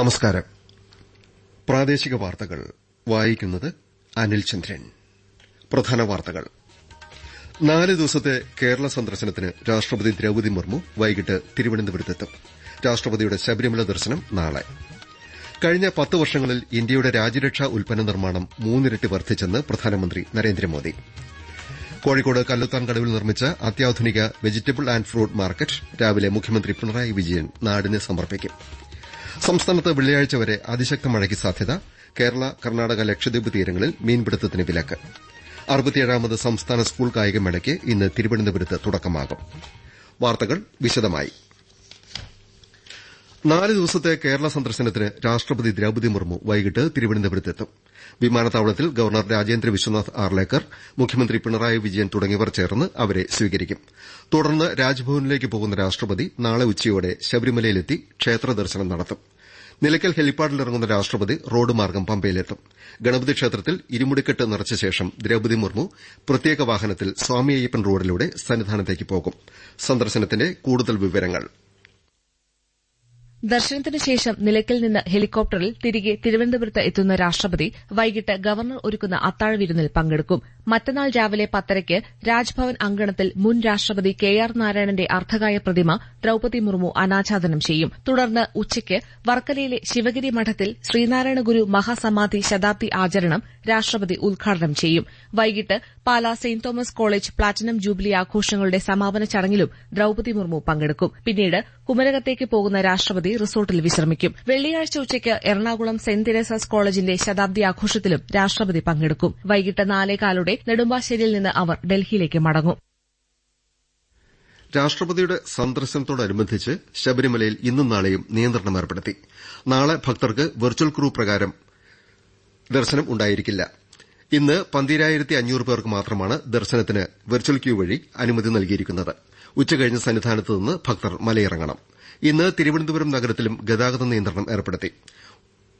നമസ്കാരം. പ്രാദേശിക വാർത്തകൾ. വായിക്കുന്നത് അനിൽ ചന്ദ്രൻ. പ്രധാന വാർത്തകൾ. നാല് ദിവസത്തെ കേരള സന്ദർശനത്തിന് രാഷ്ട്രപതി ദ്രൌപതി മുർമു വൈകിട്ട് തിരുവനന്തപുരത്തെത്തും. രാഷ്ട്രപതിയുടെ ശബരിമല ദർശനം നാളെ. കഴിഞ്ഞ പത്ത് വർഷങ്ങളിൽ ഇന്ത്യയുടെ രാജ്യരക്ഷാ ഉൽപ്പന്ന നിർമ്മാണം മൂന്നിരട്ടി വർദ്ധിച്ചെന്ന് പ്രധാനമന്ത്രി നരേന്ദ്രമോദി. കോഴിക്കോട് കല്ലുത്താൻ കടവിൽ നിർമ്മിച്ച അത്യാധുനിക വെജിറ്റബിൾ ആന്റ് ഫ്രൂട്ട് മാർക്കറ്റ് രാവിലെ മുഖ്യമന്ത്രി പിണറായി വിജയൻ നാടിന് സമർപ്പിക്കും. സംസ്ഥാനത്ത് വെള്ളിയാഴ്ച വരെ അതിശക്ത മഴയ്ക്ക് സാധ്യത. കേരള കർണാടക ലക്ഷദ്വീപ് തീരങ്ങളിൽ മീൻപിടുത്തത്തിന് വിലക്ക്. അറുപത്തിയേഴാമത് സംസ്ഥാന സ്കൂൾ കായികമേളയ്ക്ക് ഇന്ന് തിരുവനന്തപുരത്ത് തുടക്കമാകും. വാർത്തകൾ വിശദമായി. നാല് ദിവസത്തെ കേരള സന്ദർശനത്തിന് രാഷ്ട്രപതി ദ്രൌപതി മുർമു വൈകിട്ട് തിരുവനന്തപുരത്തെത്തും. വിമാനത്താവളത്തിൽ ഗവർണർ രാജേന്ദ്ര വിശ്വനാഥ് ആർലേക്കർ മുഖ്യമന്ത്രി പിണറായി വിജയൻ തുടങ്ങിയവർ ചേർന്ന് അവരെ സ്വീകരിക്കും. തുടർന്ന് രാജ്ഭവനിലേക്ക് പോകുന്ന രാഷ്ട്രപതി നാളെ ഉച്ചയോടെ ശബരിമലയിലെത്തി ക്ഷേത്ര ദർശനം നടത്തും. നിലയ്ക്കൽ ഹെലിപ്പാഡിലിറങ്ങുന്ന രാഷ്ട്രപതി റോഡ് മാർഗം പമ്പയിലെത്തും. ഗണപതി ക്ഷേത്രത്തിൽ ഇരുമുടിക്കെട്ട് നിറച്ച ശേഷം ദ്രൌപതി മുർമു പ്രത്യേക വാഹനത്തിൽ സ്വാമി അയ്യപ്പൻ റോഡിലൂടെ സന്നിധാനത്തേക്ക് പോകും. സന്ദർശനത്തിന്റെ കൂടുതൽ വിവരങ്ങൾ ദർശനത്തിന് ശേഷം നിലയ്ക്കൽ നിന്ന് ഹെലികോപ്റ്ററിൽ തിരികെ തിരുവനന്തപുരത്ത് എത്തുന്ന രാഷ്ട്രപതി വൈകിട്ട് ഗവർണർ ഒരുക്കുന്ന അത്താഴ വിരുന്നിൽ പങ്കെടുക്കും. മറ്റന്നാൾ രാവിലെ പത്തരയ്ക്ക് രാജ്ഭവൻ അങ്കണത്തിൽ മുൻ രാഷ്ട്രപതി കെ ആർ നാരായണന്റെ അർദ്ധകായ പ്രതിമ ദ്രൌപതി മുർമു അനാച്ഛാദനം ചെയ്യും. തുടർന്ന് ഉച്ചയ്ക്ക് വർക്കലയിലെ ശിവഗിരി മഠത്തിൽ ശ്രീനാരായണ ഗുരു മഹാസമാധി ശതാബ്ദി ആചരണം രാഷ്ട്രപതി ഉദ്ഘാടനം ചെയ്യും. വൈകിട്ട് Pala saint Thomas college platinum jubilee ആഘോഷങ്ങളുടെ സമാപന ചടങ്ങിലും ദ്രൌപതി മുർമു പങ്കെടുക്കും. പിന്നീട് കുമരകത്തേക്ക് പോകുന്ന രാഷ്ട്രപതി റിസോർട്ടിൽ വിശ്രമിക്കും. വെള്ളിയാഴ്ച ഉച്ചയ്ക്ക് എറണാകുളം സെന്റ് തെരേസാസ് കോളേജിന്റെ ശതാബ്ദി ആഘോഷത്തിലും രാഷ്ട്രപതി പങ്കെടുക്കും. വൈകിട്ട് നാലേകാലോടെ നെടുമ്പാശ്ശേരിയിൽ നിന്ന് അവർ ഡൽഹിയിലേക്ക് മടങ്ങും. രാഷ്ട്രപതിയുടെ സന്ദർശനത്തോടനുബന്ധിച്ച് ശബരിമലയിൽ ഇന്നും നാളെയും നിയന്ത്രണം ഏർപ്പെടുത്തി. നാളെ ഭക്തർക്ക് വെർച്വൽ ക്രൂ പ്രകാരം ദർശനം ഉണ്ടായിരിക്കില്ല. ഇന്ന് പന്തിരായിരത്തി അഞ്ഞൂറ് പേർക്ക് മാത്രമാണ് ദർശനത്തിന് വെർച്വൽ ക്യൂ വഴി അനുമതി നൽകിയിരിക്കുന്നത്. ഉച്ചകഴിഞ്ഞ് സന്നിധാനത്ത് നിന്ന് ഭക്തർ മലയിറങ്ങണം. ഇന്ന് തിരുവനന്തപുരം നഗരത്തിലും ഗതാഗത നിയന്ത്രണം ഏർപ്പെടുത്തി.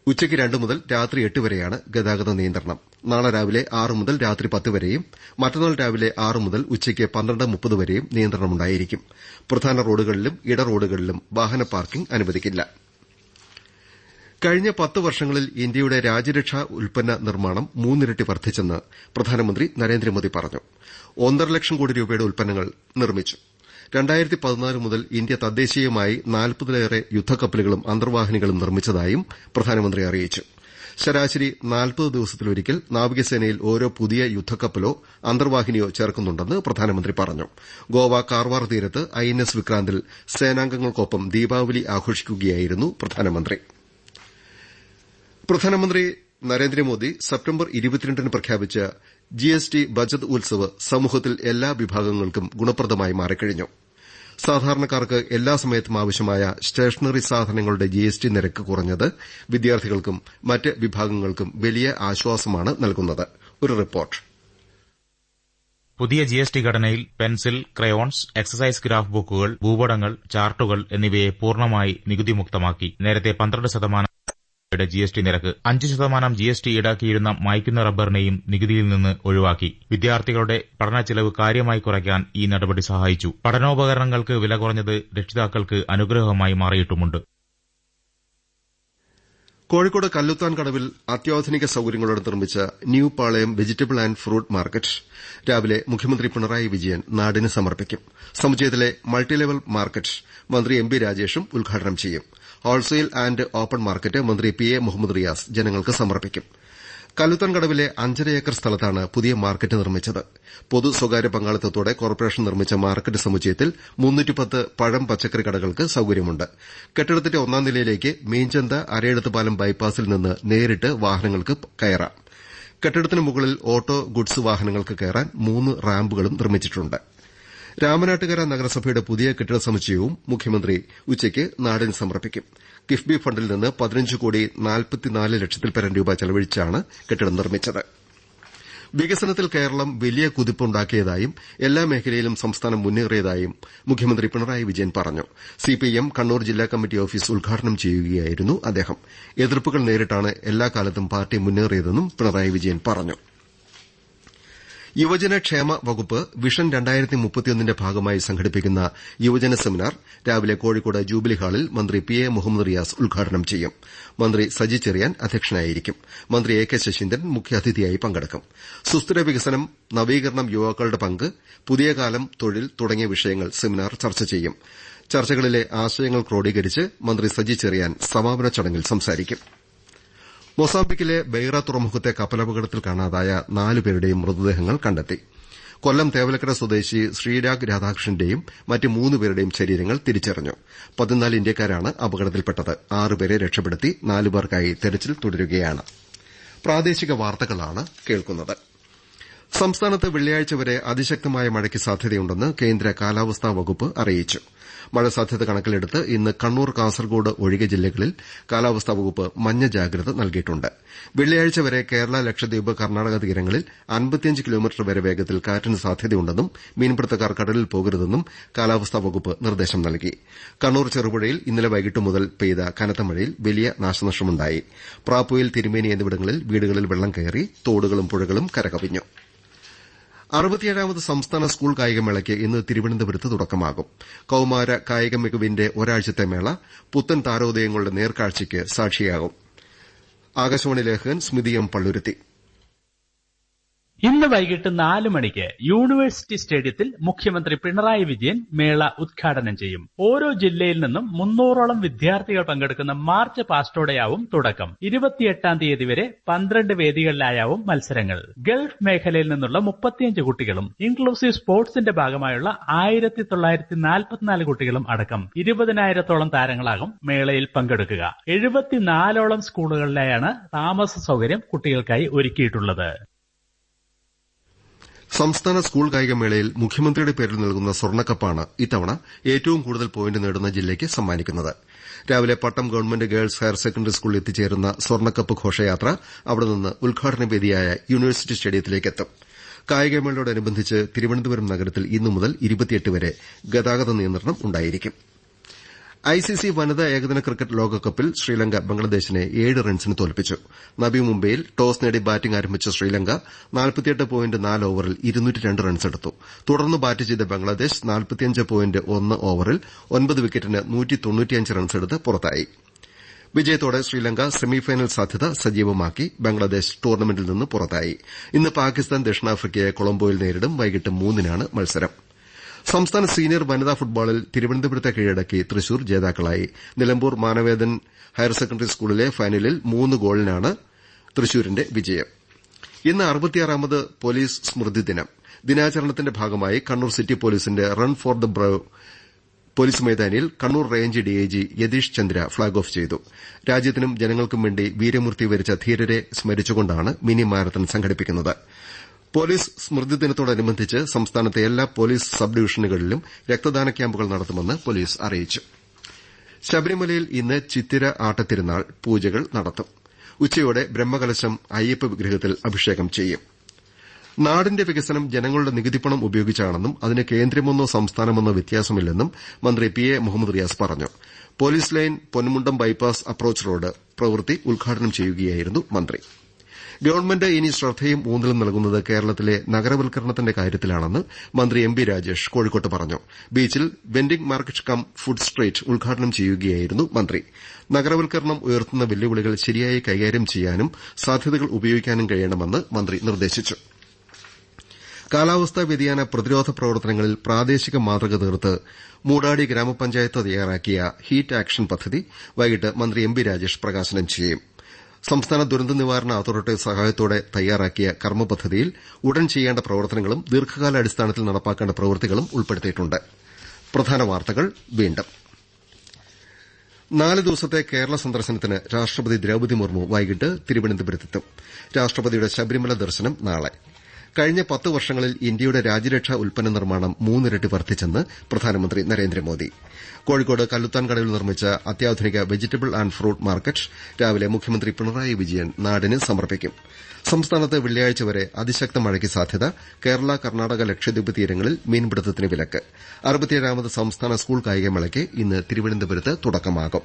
ഉച്ചയ്ക്ക് രണ്ട് മുതൽ രാത്രി എട്ട് വരെയാണ് ഗതാഗത നിയന്ത്രണം. നാളെ രാവിലെ ആറ് മുതൽ രാത്രി പത്ത് വരെയും മറ്റന്നാൾ രാവിലെ ആറ് മുതൽ ഉച്ചയ്ക്ക് പന്ത്രണ്ട് മുപ്പത് വരെയും നിയന്ത്രണമുണ്ടായിരിക്കും. പ്രധാന റോഡുകളിലും ഇട റോഡുകളിലും വാഹന പാർക്കിംഗ് അനുവദിക്കില്ല. കഴിഞ്ഞ പത്ത് വർഷങ്ങളിൽ ഇന്ത്യയുടെ രാജ്യരക്ഷാ ഉൽപ്പന്ന നിർമ്മാണം മൂന്നിരട്ടി വർദ്ധിച്ചെന്ന് പ്രധാനമന്ത്രി നരേന്ദ്രമോദി പറഞ്ഞു. ഒന്നര ലക്ഷം കോടി രൂപയുടെ ഉൽപ്പന്നങ്ങൾ നിർമ്മിച്ചു. രണ്ടായിരത്തി പതിനാല് മുതൽ ഇന്ത്യ തദ്ദേശീയമായി നാൽപ്പതിലേറെ യുദ്ധക്കപ്പലുകളും അന്തർവാഹിനികളും നിർമ്മിച്ചതായും പ്രധാനമന്ത്രി അറിയിച്ചു. ശരാശരി നാൽപ്പത് ദിവസത്തിലൊരിക്കൽ നാവികസേനയിൽ ഓരോ പുതിയ യുദ്ധക്കപ്പലോ അന്തർവാഹിനിയോ ചേർക്കുന്നുണ്ടെന്ന് പ്രധാനമന്ത്രി പറഞ്ഞു. ഗോവ കാർവാർ തീരത്ത് ഐഎൻഎസ് വിക്രാന്തിൽ സേനാംഗങ്ങൾക്കൊപ്പം ദീപാവലി ആഘോഷിക്കുകയായിരുന്നു പ്രധാനമന്ത്രി. പ്രധാനമന്ത്രി നരേന്ദ്രമോദി സെപ്റ്റംബർ പ്രഖ്യാപിച്ച ജിഎസ്ടി ബജറ്റ് ഉത്സവ് സമൂഹത്തിൽ എല്ലാ വിഭാഗങ്ങൾക്കും ഗുണപ്രദമായി മാറിക്കഴിഞ്ഞു. സാധാരണക്കാർക്ക് എല്ലാ സമയത്തും ആവശ്യമായ സ്റ്റേഷനറി സാധനങ്ങളുടെ ജിഎസ്ടി നിരക്ക് കുറഞ്ഞത് വിദ്യാർത്ഥികൾക്കും മറ്റ് വിഭാഗങ്ങൾക്കും വലിയ ആശ്വാസമാണ് നൽകുന്നത്. ഒരു റിപ്പോർട്ട്. പുതിയ ജി എസ് ടി ഘടനയിൽ പെൻസിൽ ക്രയോൺസ് എക്സസൈസ് ഗ്രാഫ് ബുക്കുകൾ ഭൂപടങ്ങൾ ചാർട്ടുകൾ എന്നിവയെ പൂർണമായി നികുതിമുക്തമാക്കി. നേരത്തെ പന്ത്രണ്ട് ശതമാനം യുടെ ജി എസ് ടി നിരക്ക് അഞ്ച് ശതമാനം ജി എസ് ടി ഈടാക്കിയിരുന്ന മായ്ക്കുന്ന റബ്ബറിനെയും നികുതിയിൽ നിന്ന് ഒഴിവാക്കി. വിദ്യാർത്ഥികളുടെ പഠന ചെലവ് കാര്യമായി കുറയ്ക്കാൻ ഈ നടപടി സഹായിച്ചു. പഠനോപകരണങ്ങൾക്ക് വില കുറഞ്ഞത് രക്ഷിതാക്കൾക്ക് അനുഗ്രഹമായി മാറിയിട്ടുമുണ്ട്. കോഴിക്കോട് കല്ലുത്താൻ കടവിൽ അത്യാധുനിക സൌകര്യങ്ങളോടെ നിർമ്മിച്ച new Palayam vegetable and fruit market. രാവിലെ മുഖ്യമന്ത്രി പിണറായി വിജയൻ നാടിന് സമർപ്പിക്കും. സമുച്ചയത്തിലെ മൾട്ടി ലെവൽ മാർക്കറ്റ് മന്ത്രി എം രാജേഷും ഉദ്ഘാടനം ചെയ്യും. ഹോൾസെയിൽ ആന്റ് ഓപ്പൺ മാർക്കറ്റ് മന്ത്രി പി എ മുഹമ്മദ് റിയാസ് ജനങ്ങൾക്ക് സമർപ്പിക്കും. കല്ലുത്തൻകടവിലെ അഞ്ചര ഏക്കർ സ്ഥലത്താണ് പുതിയ മാർക്കറ്റ് നിർമ്മിച്ചത്. പൊതു സ്വകാര്യ പങ്കാളിത്തത്തോടെ കോർപ്പറേഷൻ നിർമ്മിച്ച മാർക്കറ്റ് സമുച്ചയത്തിൽ പഴം പച്ചക്കറി കടകൾക്ക് സൌകര്യമുണ്ട്. കെട്ടിടത്തിന്റെ ഒന്നാം നിലയിലേക്ക് മീഞ്ചന്ത അരയെടുത്തുപാലം ബൈപ്പാസിൽ നിന്ന് നേരിട്ട് വാഹനങ്ങൾക്ക് കയറാം. കെട്ടിടത്തിന് മുകളിൽ ഓട്ടോ ഗുഡ്സ് വാഹനങ്ങൾക്ക് കയറാൻ മൂന്ന് റാമ്പുകളും നിർമ്മിച്ചിട്ടുണ്ട്. രാമനാട്ടുകര നഗരസഭയുടെ പുതിയ കെട്ടിട സമുച്ചയവും മുഖ്യമന്ത്രി ഉച്ചയ്ക്ക് നാടിന് സമർപ്പിക്കും. കിഫ്ബി ഫണ്ടിൽ നിന്ന് പതിനഞ്ച് കോടി നാൽപ്പത്തിനാല് ലക്ഷത്തിൽപരം രൂപ ചെലവഴിച്ചാണ് കെട്ടിടം നിർമ്മിച്ചത്. വികസനത്തിൽ കേരളം വലിയ കുതിപ്പുണ്ടാക്കിയതായും എല്ലാ മേഖലയിലും സംസ്ഥാനം മുന്നേറിയതായും മുഖ്യമന്ത്രി പിണറായി വിജയൻ പറഞ്ഞു. സിപിഐഎം കണ്ണൂർ ജില്ലാ കമ്മിറ്റി ഓഫീസ് ഉദ്ഘാടനം ചെയ്യുകയായിരുന്നു അദ്ദേഹം. എതിർപ്പുകൾ നേരിട്ടാണ് എല്ലാ കാലത്തും പാർട്ടി മുന്നേറിയതെന്നും പിണറായി വിജയൻ പറഞ്ഞു. യുവജനക്ഷേമ വകുപ്പ് വിഷൻ രണ്ടായിരത്തി മുപ്പത്തിയൊന്നിന്റെ ഭാഗമായി സംഘടിപ്പിക്കുന്ന യുവജന സെമിനാർ രാവിലെ കോഴിക്കോട് ജൂബിലി ഹാളിൽ മന്ത്രി പി എ മുഹമ്മദ് റിയാസ് ഉദ്ഘാടനം ചെയ്യും. മന്ത്രി സജി ചെറിയാൻ അധ്യക്ഷനായിരിക്കും. മന്ത്രി എ കെ ശശീന്ദ്രൻ മുഖ്യാതിഥിയായി പങ്കെടുക്കും. സുസ്ഥിര വികസനം നവീകരണം യുവാക്കളുടെ പങ്ക് പുതിയ കാലം തൊഴിൽ തുടങ്ങിയ വിഷയങ്ങൾ സെമിനാർ ചർച്ച ചെയ്യും. ചർച്ചകളിലെ ആശയങ്ങൾ ക്രോഡീകരിച്ച് മന്ത്രി സജി ചെറിയാൻ സമാപന ചടങ്ങിൽ സംസാരിക്കും. മൊസാംബിക്കിലെ ബെയ്റ തുറമുഖത്തെ കപ്പലപകടത്തിൽ കാണാതായ നാലുപേരുടെയും മൃതദേഹങ്ങൾ കണ്ടെത്തി. കൊല്ലം തേവലക്കര സ്വദേശി ശ്രീരാഗ് രാധാകൃഷ്ണന്റെയും മറ്റ് മൂന്നുപേരുടെയും ശരീരങ്ങൾ തിരിച്ചറിഞ്ഞു. പതിനാല് ഇന്ത്യക്കാരാണ് അപകടത്തിൽപ്പെട്ടത്. ആറുപേരെ രക്ഷപ്പെടുത്തി നാലുപേർക്കായി തെരച്ചിൽ തുടരുകയാണ്. സംസ്ഥാനത്ത് വെള്ളിയാഴ്ച വരെ അതിശക്തമായ മഴയ്ക്ക് സാധ്യതയുണ്ടെന്ന് കേന്ദ്ര കാലാവസ്ഥാ വകുപ്പ് അറിയിച്ചു. മഴ സാധ്യത കണക്കിലെടുത്ത് ഇന്ന് കണ്ണൂർ കാസർകോട് ഒഴികെ ജില്ലകളിൽ കാലാവസ്ഥാ വകുപ്പ് മഞ്ഞ ജാഗ്രത നൽകിയിട്ടുണ്ട്. വെള്ളിയാഴ്ച വരെ കേരള ലക്ഷദ്വീപ് കർണാടക തീരങ്ങളിൽ കിലോമീറ്റർ വരെ വേഗത്തിൽ കാറ്റിന് സാധ്യതയുണ്ടെന്നും മീൻപിടുത്തക്കാർ കടലിൽ പോകരുതെന്നും കാലാവസ്ഥാ വകുപ്പ് നിർദ്ദേശം നൽകി. കണ്ണൂർ ചെറുപുഴയിൽ ഇന്നലെ വൈകിട്ട് മുതൽ പെയ്ത കനത്ത മഴയിൽ വലിയ നാശനഷ്ടമുണ്ടായി. പ്രാപ്പുയിൽ തിരുമേനി എന്നിവിടങ്ങളിൽ വീടുകളിൽ വെള്ളം കയറി തോടുകളും പുഴകളും കരകവിഞ്ഞു. അറുപത്തിയേഴാമത് സംസ്ഥാന സ്കൂൾ കായികമേളയ്ക്ക് ഇന്ന് തിരുവനന്തപുരത്ത് തുടക്കമാകും. കൌമാര കായിക മികവിന്റെ ഒരാഴ്ചത്തെ മേള പുത്തൻ താരോദയങ്ങളുടെ നേർക്കാഴ്ചയ്ക്ക് സാക്ഷിയാകും. ആകാശവാണി ലേഖകൻ സ്മിതി എം പള്ളുരുത്തി. ഇന്ന് വൈകിട്ട് നാല് മണിക്ക് യൂണിവേഴ്സിറ്റി സ്റ്റേഡിയത്തിൽ മുഖ്യമന്ത്രി പിണറായി വിജയൻ മേള ഉദ്ഘാടനം ചെയ്യും. ഓരോ ജില്ലയിൽ നിന്നും മുന്നൂറോളം വിദ്യാർത്ഥികൾ പങ്കെടുക്കുന്ന മാർച്ച് പാസ്റ്റോടെയാവും തുടക്കം. ഇരുപത്തിയെട്ടാം തീയതി വരെ പന്ത്രണ്ട് വേദികളിലായാവും മത്സരങ്ങൾ. ഗൾഫ് മേഖലയിൽ നിന്നുള്ള മുപ്പത്തിയഞ്ച് കുട്ടികളും ഇൻക്ലൂസീവ് സ്പോർട്സിന്റെ ഭാഗമായുള്ള ആയിരത്തി തൊള്ളായിരത്തി നാൽപ്പത്തിനാല് കുട്ടികളും അടക്കം ഇരുപതിനായിരത്തോളം താരങ്ങളാകും മേളയിൽ പങ്കെടുക്കുക. എഴുപത്തിനാലോളം സ്കൂളുകളിലായാണ് താമസ സൗകര്യം കുട്ടികൾക്കായി ഒരുക്കിയിട്ടുള്ളത്. സംസ്ഥാന സ്കൂൾ കായികമേളയിൽ മുഖ്യമന്ത്രിയുടെ പേരിൽ നൽകുന്ന സ്വർണക്കപ്പാണ് ഇത്തവണ ഏറ്റവും കൂടുതൽ പോയിന്റ് നേടുന്ന ജില്ലയ്ക്ക് സമ്മാനിക്കുന്നത്. രാവിലെ Pattom government girls higher secondary സ്കൂളിൽ എത്തിച്ചേരുന്ന സ്വർണക്കപ്പ് ഘോഷയാത്ര അവിടെ നിന്ന് ഉദ്ഘാടന വേദിയായ യൂണിവേഴ്സിറ്റി സ്റ്റേഡിയത്തിലേക്കെത്തും. കായികമേളയോടനുബന്ധിച്ച് തിരുവനന്തപുരം നഗരത്തിൽ ഇന്നു മുതൽ വരെ ഗതാഗത നിയന്ത്രണം ഉണ്ടായിരിക്കും. ഐസിസി വനിതാ ഏകദിന ക്രിക്കറ്റ് ലോകകപ്പിൽ ശ്രീലങ്ക ബംഗ്ലാദേശിനെ ഏഴ് റൺസിന് തോൽപ്പിച്ചു. നബി മുംബൈയിൽ ടോസ് നേടി ബാറ്റിംഗ് ആരംഭിച്ച ശ്രീലങ്ക ഓവറിൽ റൺസെടുത്തു തുടർന്ന് ബാറ്റ് ചെയ്ത ബംഗ്ലാദേശ് ഓവറിൽ ഒൻപത് വിക്കറ്റിന് റൺസെടുത്ത് പുറത്തായി. വിജയത്തോടെ ശ്രീലങ്ക സെമിഫൈനൽ സാധ്യത സജീവമാക്കി ബംഗ്ലാദേശ് ടൂർണമെന്റിൽ നിന്ന് പുറത്തായി. ഇന്ന് പാകിസ്ഥാൻ ദക്ഷിണാഫ്രിക്കയെ കൊളംബോയിൽ നേരിടും. വൈകിട്ട് മൂന്നിനാണ് മത്സരം. സംസ്ഥാന സീനിയർ വനിതാ ഫുട്ബോളിൽ തിരുവനന്തപുരത്തെ കീഴടക്കി തൃശൂർ ജേതാക്കളായി. നിലമ്പൂർ മാനവേദൻ ഹയർ സെക്കൻഡറി സ്കൂളിലെ ഫൈനലിൽ മൂന്ന് ഗോളിനാണ് തൃശൂരിന്റെ വിജയം. ഇന്ന് അറുപത്തിയാറാമത് പോലീസ് സ്മൃതി ദിനം. ദിനാചരണത്തിന്റെ ഭാഗമായി കണ്ണൂർ സിറ്റി പോലീസിന്റെ run for the brave police മൈതാനിയിൽ Kannur range DIG Yathish Chandra flag off ചെയ്തു. രാജ്യത്തിനും ജനങ്ങൾക്കും വേണ്ടി വീരമൂർത്തി വരിച്ച ധീരരെ സ്മരിച്ചുകൊണ്ടാണ് മിനി മാരത്തൺ സംഘടിപ്പിക്കുന്നത്. പോലീസ് സ്മൃതി ദിനത്തോടനുബന്ധിച്ച് സംസ്ഥാനത്തെ എല്ലാ പോലീസ് സബ് ഡിവിഷനുകളിലും രക്തദാന ക്യാമ്പുകൾ നടത്തുമെന്ന് പോലീസ് അറിയിച്ചു. ശബരിമലയിൽ ഇന്ന് ചിത്തിര ആട്ടത്തിരുന്നാൾ പൂജകൾ നടത്തും. ഉച്ചയോടെ ബ്രഹ്മകലശം അയ്യപ്പ വിഗ്രഹത്തിൽ അഭിഷേകം ചെയ്യും. നാടിന്റെ വികസനം ജനങ്ങളുടെ നികുതിപ്പണം ഉപയോഗിച്ചാണെന്നും അതിന് കേന്ദ്രമെന്നോ സംസ്ഥാനമെന്നോ വ്യത്യാസമില്ലെന്നും മന്ത്രി പി എ മുഹമ്മദ് റിയാസ് പറഞ്ഞു. Police line Ponmundam bypass approach road പ്രവൃത്തി ഉദ്ഘാടനം ചെയ്യുകയായിരുന്നു മന്ത്രി. ഗവൺമെന്റ് ഇനി ശ്രദ്ധയും ഊന്നലും നൽകുന്നത് കേരളത്തിലെ നഗരവൽക്കരണത്തിന്റെ കാര്യത്തിലാണെന്ന് മന്ത്രി എം ബി രാജേഷ് കോഴിക്കോട്ട് പറഞ്ഞു. ബീച്ചിൽ vending market cum food street ഉദ്ഘാടനം ചെയ്യുകയായിരുന്നു മന്ത്രി. നഗരവൽക്കരണം ഉയർത്തുന്ന വെല്ലുവിളികൾ ശരിയായി കൈകാര്യം ചെയ്യാനും സാധ്യതകൾ ഉപയോഗിക്കാനും കഴിയണമെന്ന് മന്ത്രി നിർദ്ദേശിച്ചു. കാലാവസ്ഥാ വ്യതിയാന പ്രതിരോധ പ്രവർത്തനങ്ങളിൽ പ്രാദേശിക മാതൃക തീർത്ത് മൂടാടി ഗ്രാമപഞ്ചായത്ത് തയ്യാറാക്കിയ ഹീറ്റ് ആക്ഷൻ പദ്ധതി വൈകിട്ട് മന്ത്രി എം രാജേഷ് പ്രകാശനം ചെയ്യും. സംസ്ഥാന ദുരന്ത നിവാരണ അതോറിറ്റി സഹായത്തോടെ തയ്യാറാക്കിയ കർമ്മ പദ്ധതിയിൽ ഉടൻ ചെയ്യേണ്ട പ്രവർത്തനങ്ങളും ദീർഘകാലാടിസ്ഥാനത്തിൽ നടപ്പാക്കേണ്ട പ്രവൃത്തികളും ഉൾപ്പെടുത്തിയിട്ടുണ്ട്. നാല് ദിവസത്തെ കേരള സന്ദർശനത്തിന് രാഷ്ട്രപതി ദ്രൌപതി മുർമു വൈകിട്ട് തിരുവനന്തപുരത്തെത്തും. രാഷ്ട്രപതിയുടെ ശബരിമല ദർശനം നാളെ. കഴിഞ്ഞ പത്ത് വർഷങ്ങളിൽ ഇന്ത്യയുടെ രാജ്യരക്ഷാ ഉൽപ്പന്ന നിർമ്മാണം മൂന്നിരട്ടി വർദ്ധിച്ചെന്ന് പ്രധാനമന്ത്രി നരേന്ദ്രമോദി. കോഴിക്കോട് കല്ലുത്താൻകടവിൽ നിർമ്മിച്ച അത്യാധുനിക വെജിറ്റബിൾ ആന്റ് ഫ്രൂട്ട് മാർക്കറ്റ് രാവിലെ മുഖ്യമന്ത്രി പിണറായി വിജയൻ നാടിന് സമർപ്പിക്കും. സംസ്ഥാനത്ത് വെള്ളിയാഴ്ച വരെ അതിശക്ത മഴയ്ക്ക് സാധ്യത കേരള കർണാടക ലക്ഷദ്വീപ് തീരങ്ങളിൽ മീൻപിടുത്തത്തിന് വിലക്ക്. അറുപത്തിയേഴാമത് സംസ്ഥാന സ്കൂൾ കായികമേളയ്ക്ക് ഇന്ന് തിരുവനന്തപുരത്ത് തുടക്കമാകും.